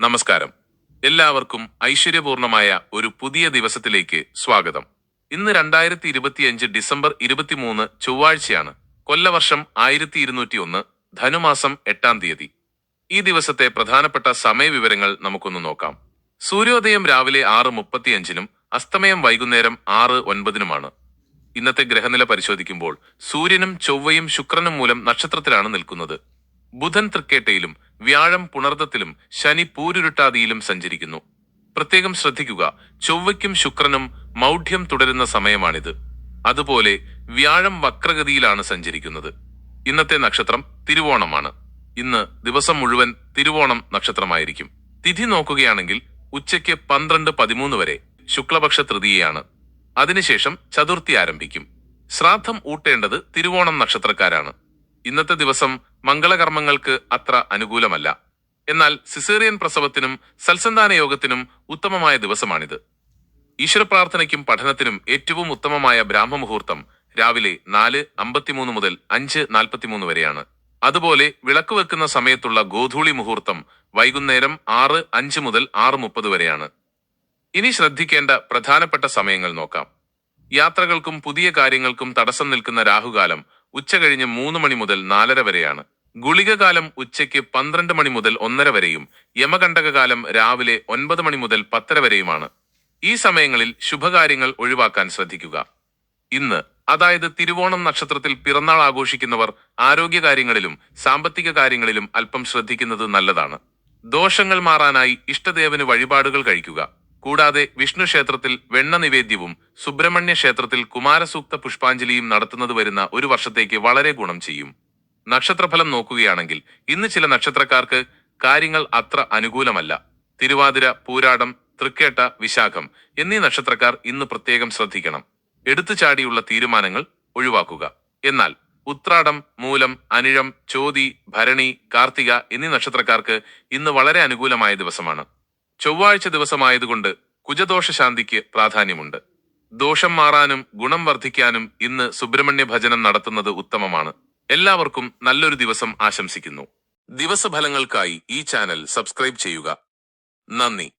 നമസ്കാരം. എല്ലാവർക്കും ഐശ്വര്യപൂർണമായ ഒരു പുതിയ ദിവസത്തിലേക്ക് സ്വാഗതം. ഇന്ന് രണ്ടായിരത്തി ഇരുപത്തിയഞ്ച് ഡിസംബർ ഇരുപത്തിമൂന്ന് ചൊവ്വാഴ്ചയാണ് കൊല്ലവർഷം ആയിരത്തി ഇരുന്നൂറ്റി ഒന്ന് ധനുമാസം എട്ടാം തീയതി. ഈ ദിവസത്തെ പ്രധാനപ്പെട്ട സമയവിവരങ്ങൾ നമുക്കൊന്ന് നോക്കാം. സൂര്യോദയം രാവിലെ ആറ് മുപ്പത്തിയഞ്ചിനും അസ്തമയം വൈകുന്നേരം ആറ് ഒൻപതിനുമാണ്. ഇന്നത്തെ ഗ്രഹനില പരിശോധിക്കുമ്പോൾ സൂര്യനും ചൊവ്വയും ശുക്രനും മൂലം നക്ഷത്രത്തിലാണ് നിൽക്കുന്നത്. ബുധൻ തൃക്കേട്ടയിലും വ്യാഴം പുണർദത്തിലും ശനി പൂരുരുട്ടാതിയിലും സഞ്ചരിക്കുന്നു. പ്രത്യേകം ശ്രദ്ധിക്കുക ചൊവ്വയ്ക്കും ശുക്രനും മൗഢ്യം തുടരുന്ന സമയമാണിത്. അതുപോലെ വ്യാഴം വക്രഗതിയിലാണ് സഞ്ചരിക്കുന്നത്. ഇന്നത്തെ നക്ഷത്രം തിരുവോണമാണ്. ഇന്ന് ദിവസം മുഴുവൻ തിരുവോണം നക്ഷത്രമായിരിക്കും. തിഥി നോക്കുകയാണെങ്കിൽ ഉച്ചയ്ക്ക് പന്ത്രണ്ട് പതിമൂന്ന് വരെ ശുക്ലപക്ഷ തൃതീയയാണ്. അതിനുശേഷം ചതുർത്ഥി ആരംഭിക്കും. ശ്രാദ്ധം ഊട്ടേണ്ടത് തിരുവോണം നക്ഷത്രക്കാരാണ്. ഇന്നത്തെ ദിവസം മംഗളകർമ്മങ്ങൾക്ക് അത്ര അനുകൂലമല്ല. എന്നാൽ സിസേറിയൻ പ്രസവത്തിനും സൽസന്താന യോഗത്തിനും ഉത്തമമായ ദിവസമാണിത്. ഈശ്വര പ്രാർത്ഥനയ്ക്കും പഠനത്തിനും ഏറ്റവും ഉത്തമമായ ബ്രാഹ്മമുഹൂർത്തം രാവിലെ നാല് അമ്പത്തിമൂന്ന് മുതൽ അഞ്ച് നാൽപ്പത്തിമൂന്ന് വരെയാണ്. അതുപോലെ വിളക്ക് വെക്കുന്ന സമയത്തുള്ള ഗോധൂളി മുഹൂർത്തം വൈകുന്നേരം ആറ് അഞ്ച് മുതൽ ആറ് മുപ്പത് വരെയാണ്. ഇനി ശ്രദ്ധിക്കേണ്ട പ്രധാനപ്പെട്ട സമയങ്ങൾ നോക്കാം. യാത്രകൾക്കും പുതിയ കാര്യങ്ങൾക്കും തടസ്സം നിൽക്കുന്ന രാഹുകാലം ഉച്ച കഴിഞ്ഞ് മൂന്ന് മണി മുതൽ നാലര വരെയാണ്. ഗുളികകാലം ഉച്ചയ്ക്ക് പന്ത്രണ്ട് മണി മുതൽ ഒന്നര വരെയും യമകണ്ടകകാലം രാവിലെ ഒൻപത് മണി മുതൽ പത്തര വരെയുമാണ്. ഈ സമയങ്ങളിൽ ശുഭകാര്യങ്ങൾ ഒഴിവാക്കാൻ ശ്രദ്ധിക്കുക. ഇന്ന് അതായത് തിരുവോണം നക്ഷത്രത്തിൽ പിറന്നാൾ ആഘോഷിക്കുന്നവർ ആരോഗ്യകാര്യങ്ങളിലും സാമ്പത്തിക കാര്യങ്ങളിലും അല്പം ശ്രദ്ധിക്കുന്നത് നല്ലതാണ്. ദോഷങ്ങൾ മാറാനായി ഇഷ്ടദേവന് വഴിപാടുകൾ കഴിക്കുക. കൂടാതെ വിഷ്ണു ക്ഷേത്രത്തിൽ വെണ്ണ നിവേദ്യവും സുബ്രഹ്മണ്യ ക്ഷേത്രത്തിൽ കുമാരസൂക്ത പുഷ്പാഞ്ജലിയും നടത്തുന്നത് വരുന്ന ഒരു വർഷത്തേക്ക് വളരെ ഗുണം ചെയ്യും. നക്ഷത്രഫലം നോക്കുകയാണെങ്കിൽ ഇന്ന് ചില നക്ഷത്രക്കാർക്ക് കാര്യങ്ങൾ അത്ര അനുകൂലമല്ല. തിരുവാതിര പൂരാടം തൃക്കേട്ട വിശാഖം എന്നീ നക്ഷത്രക്കാർ ഇന്ന് പ്രത്യേകം ശ്രദ്ധിക്കണം. എടുത്തുചാടിയുള്ള തീരുമാനങ്ങൾ ഒഴിവാക്കുക. എന്നാൽ ഉത്രാടം മൂലം അനിഴം ചോതി ഭരണി കാർത്തിക എന്നീ നക്ഷത്രക്കാർക്ക് ഇന്ന് വളരെ അനുകൂലമായ ദിവസമാണ്. ചൊവ്വാഴ്ച ദിവസമായതുകൊണ്ട് കുജദോഷ ശാന്തിക്ക് പ്രാധാന്യമുണ്ട്. ദോഷം മാറാനും ഗുണം വർദ്ധിക്കാനും ഇന്ന് സുബ്രഹ്മണ്യ ഭജനം നടത്തുന്നത് ഉത്തമമാണ്. എല്ലാവർക്കും നല്ലൊരു ദിവസം ആശംസിക്കുന്നു. ദിവസഫലങ്ങൾക്കായി ഈ ചാനൽ സബ്സ്ക്രൈബ് ചെയ്യുക. നന്ദി.